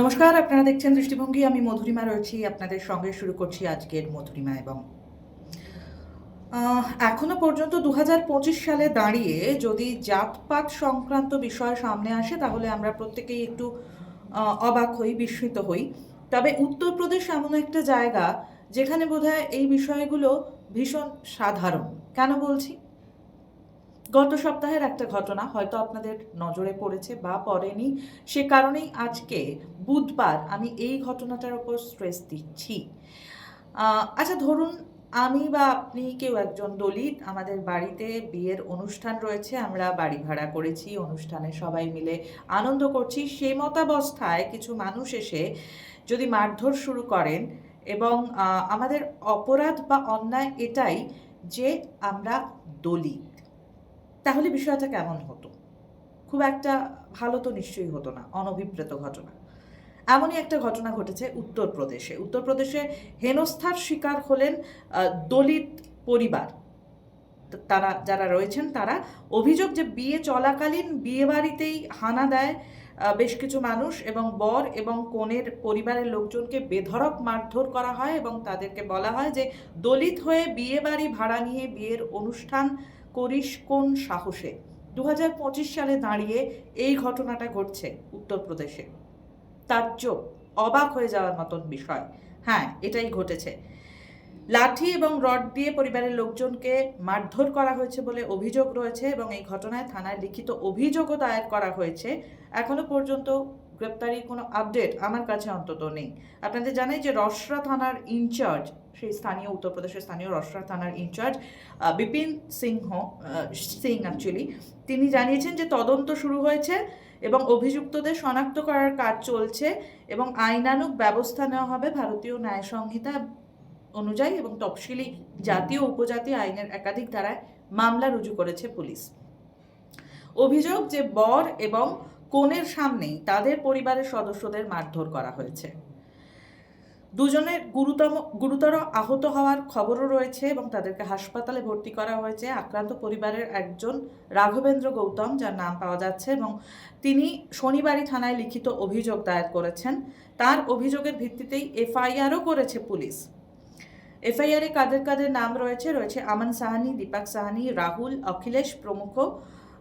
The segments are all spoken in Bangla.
নমস্কার, আপনারা দেখছেন দৃষ্টিভঙ্গি। আমি মধুরিমা রয়েছি, আপনাদের সঙ্গে শুরু করছি আজকের মধুরিমা এবং। এখনও পর্যন্ত দু হাজার পঁচিশ সালে দাঁড়িয়ে যদি জাতপাত সংক্রান্ত বিষয় সামনে আসে, তাহলে আমরা প্রত্যেকেই একটু অবাক হই, বিস্মিত হই। তবে উত্তরপ্রদেশ এমন একটা জায়গা, যেখানে বোধহয় এই বিষয়গুলো ভীষণ সাধারণ। কেন বলছি? গত সপ্তাহের একটা ঘটনা হয়তো আপনাদের নজরে পড়েছে বা পড়েনি। সে কারণেই আজকে বুধবার আমি এই ঘটনাটার ওপর স্ট্রেস দিচ্ছি। আচ্ছা ধরুন আমি বা আপনি কেউ একজন দলিত, আমাদের বাড়িতে বিয়ের অনুষ্ঠান রয়েছে, আমরা বাড়ি ভাড়া করেছি, অনুষ্ঠানে সবাই মিলে আনন্দ করছি। সে মতাবস্থায় কিছু মানুষ এসে যদি মারধর শুরু করেন এবং আমাদের অপরাধ বা অন্যায় এটাই যে আমরা দলিত। তাহলে বিষয়টা কেমন হতো? খুব একটা ভালো তো নিশ্চয়ই হতো না, অনভিপ্রেত ঘটনা। এমনই একটা ঘটনা ঘটেছে উত্তরপ্রদেশে। উত্তরপ্রদেশে হেনস্থার শিকার হলেন দলিত পরিবার। তারা, যারা রয়েছেন তারা অভিযোগ যে বিয়ে চলাকালীন বিয়ে বাড়িতেই হানা দেয় বেশ কিছু মানুষ এবং বর এবং কনের পরিবারের লোকজনকে বেধড়ক মারধর করা হয় এবং তাদেরকে বলা হয় যে দলিত হয়ে বিয়ে বাড়ি ভাড়া নিয়ে বিয়ের অনুষ্ঠান করিস কোন সাহসে? দু হাজার পঁচিশ সালে দাঁড়িয়ে এই ঘটনাটা ঘটছে উত্তরপ্রদেশে। তাজ্জব অবাক হয়ে যাওয়ার মতন বিষয়। হ্যাঁ এটাই ঘটেছে। লাঠি এবং রড দিয়ে পরিবারের লোকজনকে মারধর করা হয়েছে বলে অভিযোগ রয়েছে এবং এই ঘটনায় থানায় লিখিত অভিযোগও দায়ের করা হয়েছে। এখনও পর্যন্ত গ্রেপ্তারির কোনো আপডেট আমার কাছে অন্তত নেই। আপনাদের জানাই যে রসরা থানার ইনচার্জ সেই স্থানীয় উত্তরপ্রদেশের স্থানীয় রসরা থানার ইনচার্জ বিপিন সিংহ সিং অ্যাকচুয়ালি তিনি জানিয়েছেন যে তদন্ত শুরু হয়েছে এবং অভিযুক্তদের শনাক্ত করার কাজ চলছে এবং আইনানুগ ব্যবস্থা নেওয়া হবে ভারতীয় ন্যায় সংহিতা অনুযায়ী এবং তফসিলি জাতীয় উপজাতি আইনের একাধিক ধারায় মামলা রুজু করেছে পুলিশ। অভিযোগ যে বর এবং কনের সামনেই তাদের পরিবারের সদস্যদের মারধর করা হয়েছে। দুজনের গুরুতম, গুরুতর আহত হওয়ার খবরও রয়েছে এবং তাদেরকে হাসপাতালে ভর্তি করা হয়েছে। আক্রান্ত পরিবারের একজন রাঘবেন্দ্র গৌতম, যার নাম পাওয়া যাচ্ছে এবং তিনি শনিবারই থানায় লিখিত অভিযোগ দায়ের করেছেন। তার অভিযোগের ভিত্তিতেই এফআইআরও করেছে পুলিশ। এফআইআরে কাদের কাদের নাম রয়েছে? রয়েছে আমান সাহানি, দীপাক সাহানি, রাহুল, অখিলেশ প্রমুখ,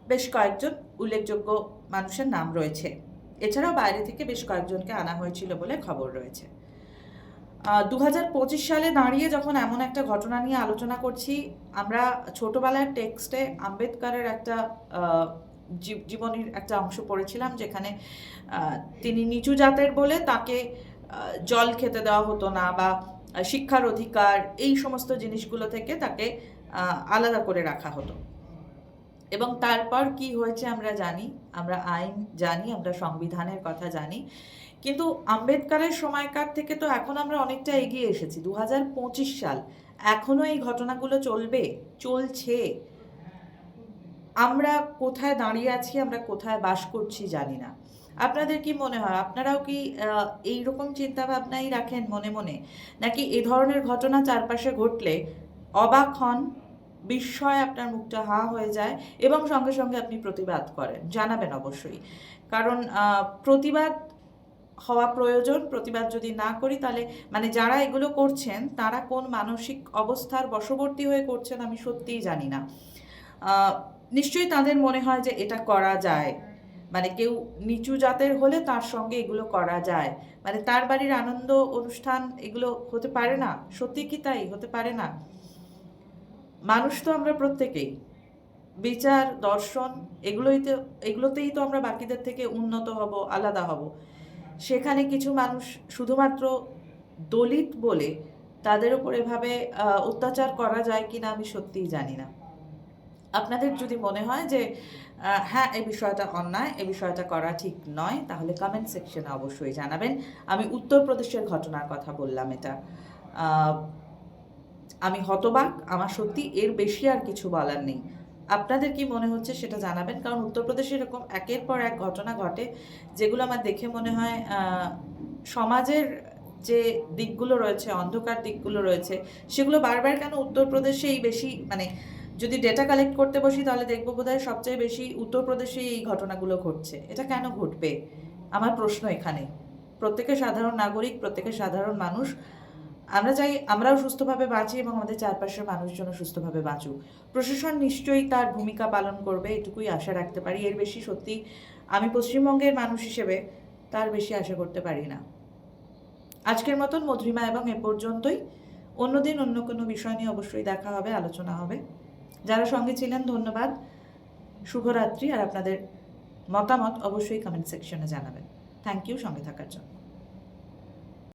বেশ কয়েকজন উল্লেখযোগ্য মানুষের নাম রয়েছে। এছাড়াও বাইরে থেকে বেশ কয়েকজনকে আনা হয়েছিল বলে খবর রয়েছে। দু হাজার পঁচিশ সালে দাঁড়িয়ে যখন এমন একটা ঘটনা নিয়ে আলোচনা করছি, আমরা ছোটবেলার টেক্সটে আম্বেদকারের একটা জীবনীর একটা অংশ পড়েছিলাম, যেখানে তিনি নিচু জাতের বলে তাকে জল খেতে দেওয়া হতো না বা শিক্ষার অধিকার, এই সমস্ত জিনিসগুলো থেকে তাকে আলাদা করে রাখা হতো। এবং তারপর কি হয়েছে আমরা জানি, আমরা আইন জানি, আমরা সংবিধানের কথা জানি কিন্তু আম্বেদকারের সময়কার থেকে তো এখন আমরা অনেকটা এগিয়ে এসেছি। দু হাজার পঁচিশ সাল এখনও এই ঘটনাগুলো চলবে? চলছে। আমরা কোথায় দাঁড়িয়ে আছি, আমরা কোথায় বাস করছি জানি না। আপনাদের কি মনে হয়? আপনারাও কি এই রকম চিন্তা ভাবনাই রাখেন মনে মনে? নাকি এ ধরনের ঘটনা চারপাশে ঘটলে অবাক হন, বিস্ময় আপনার মুখটা হা হয়ে যায় এবং সঙ্গে সঙ্গে আপনি প্রতিবাদ করেন? জানাবেন অবশ্যই। কারণ প্রতিবাদ হওয়া প্রয়োজন, প্রতিবাদ যদি না করি তাহলে মানে যারা এগুলো করছেন, তারা কোন মানসিক অবস্থার বশবর্তী হয়ে করছেন আমি সত্যিই জানি না। নিশ্চয়ই তাদের মনে হয় যে এটা করা যায়। মানে কেউ নিচু জাতের হলে তার সঙ্গে এগুলো করা যায়। মানে তার বাড়ির আনন্দ অনুষ্ঠান এগুলো হতে পারে না। সত্যি কি তাই? হতে পারে না। মানুষ তো আমরা প্রত্যেকেই। বিচার, দর্শন, এগুলোই তো, এগুলোতেই তো আমরা বাকিদের থেকে উন্নত হব, আলাদা হব। সেখানে কিছু মানুষ শুধুমাত্র দলিত বলে তাদের উপর এভাবে অত্যাচার করা যায় কিনা আমি সত্যিই জানি না। আপনাদের যদি মনে হয় যে হ্যাঁ এই বিষয়টা অন্যায়, এই বিষয়টা করা ঠিক নয়, তাহলে কমেন্ট সেকশনে অবশ্যই জানাবেন। আমি উত্তরপ্রদেশের ঘটনার কথা বললাম এটা। আমি হতবাক, আমার সত্যি এর বেশি আর কিছু বলার নেই। আপনাদের কি মনে হচ্ছে সেটা জানাবেন? কারণ উত্তরপ্রদেশে এরকম একের পর এক ঘটনা ঘটে, যেগুলো আমার দেখে মনে হয় সমাজের যে দিকগুলো রয়েছে, অন্ধকার দিকগুলো রয়েছে, সেগুলো বারবার কেন উত্তরপ্রদেশেই বেশি মানে যদি ডেটা কালেক্ট করতে বসি, তাহলে দেখব বোধহয় সবচেয়ে বেশি উত্তরপ্রদেশেই এই ঘটনাগুলো ঘটছে। এটা কেন ঘটবে? আমার প্রশ্ন এখানে। প্রত্যেকের সাধারণ নাগরিক, প্রত্যেকের সাধারণ মানুষ আমরা চাই আমরাও সুস্থভাবে বাঁচি এবং আমাদের চারপাশের মানুষজন সুস্থভাবে বাঁচুক। প্রশাসন নিশ্চয়ই তার ভূমিকা পালন করবে, এটুকুই আশা রাখতে পারি। এর বেশি সত্যি আমি পশ্চিমবঙ্গের মানুষ হিসেবে তার বেশি আশা করতে পারি না। আজকের মতন মধুরিমা এবং এ পর্যন্তই। অন্যদিন অন্য কোনো বিষয় নিয়ে অবশ্যই দেখা হবে, আলোচনা হবে। যারা সঙ্গে ছিলেন, ধন্যবাদ। শুভরাত্রি। আর আপনাদের মতামত অবশ্যই কমেন্ট সেকশনে জানাবেন। থ্যাংক ইউ সঙ্গে থাকার জন্য।